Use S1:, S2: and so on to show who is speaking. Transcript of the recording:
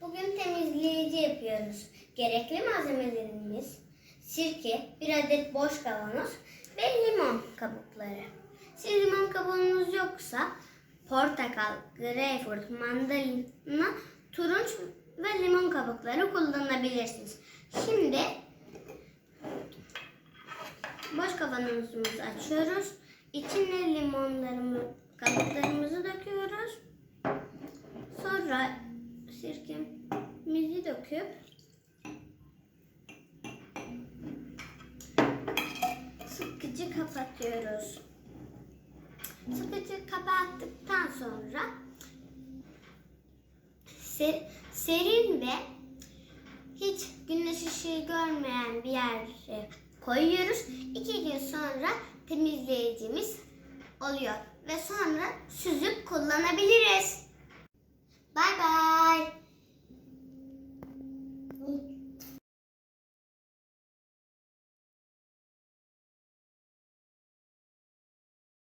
S1: Bugün temizleyici yapıyoruz. Gerekli malzemelerimiz sirke, bir adet boş kavanoz ve limon kabukları. Siz limon kabuğunuz yoksa portakal, greyfurt, mandalina, turunç ve limon kabukları kullanabilirsiniz. Şimdi boş kavanozumuzu açıyoruz. İçine limonlarımı, döküp sıkıcı kapatıyoruz. Sıkıcı kapattıktan sonra se- serin ve hiç güneş ışığı görmeyen bir yere koyuyoruz. İki gün sonra temizleyicimiz oluyor ve sonra süzüp kullanabiliriz. Thank you.